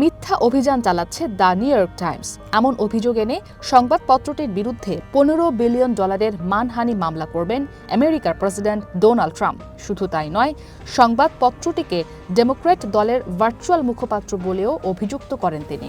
মিথ্যা অভিযান চালাচ্ছে দ্য নিউ ইয়র্ক টাইমস। এমন অভিযোগ এনে সংবাদপত্রটির বিরুদ্ধে পনেরো বিলিয়ন ডলারের মানহানি মামলা করবেন আমেরিকার প্রেসিডেন্ট ডোনাল্ড ট্রাম্প। শুধু তাই নয়, সংবাদপত্রটিকে ডেমোক্র্যাট দলের ভার্চুয়াল মুখপাত্র বলেও অভিযুক্ত করেন তিনি।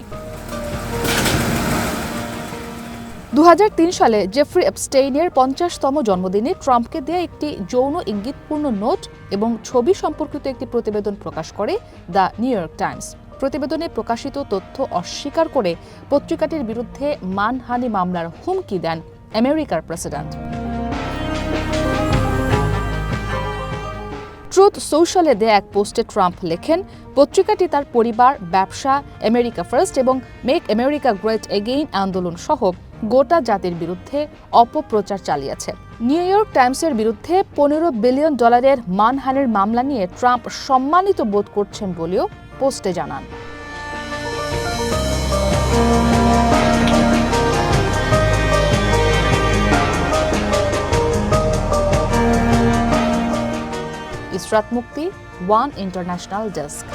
দু হাজার তিন সালে জেফ্রি এপস্টেইনের পঞ্চাশতম জন্মদিনে ট্রাম্পকে দেয়া একটি যৌন ইঙ্গিতপূর্ণ নোট এবং ছবি সম্পর্কিত একটি প্রতিবেদন প্রকাশ করে দ্য নিউ ইয়র্ক টাইমস। প্রতিবেদনে প্রকাশিত তথ্য অস্বীকার করে পত্রিকাটির বিরুদ্ধে মানহানি মামলার হুমকি দেন আমেরিকার প্রেসিডেন্ট। ট্রুথ সোশ্যালে দেয়া এক পোস্টে ট্রাম্প লেখেন, পত্রিকাটি তার পরিবার, ব্যবসা, আমেরিকা ফার্স্ট এবং মেক আমেরিকা গ্রেট এগেইন আন্দোলন সহ গোটা জাতির বিরুদ্ধে অপপ্রচার চালিয়েছে। নিউ ইয়র্ক টাইমসের বিরুদ্ধে পনেরো বিলিয়ন ডলারের মানহানির মামলা নিয়ে ট্রাম্প সম্মানিত বোধ করছেন বলেও পোস্টে জানান। ইসরাত মুক্তি ওয়ান ইন্টারন্যাশনাল ডেস্ক।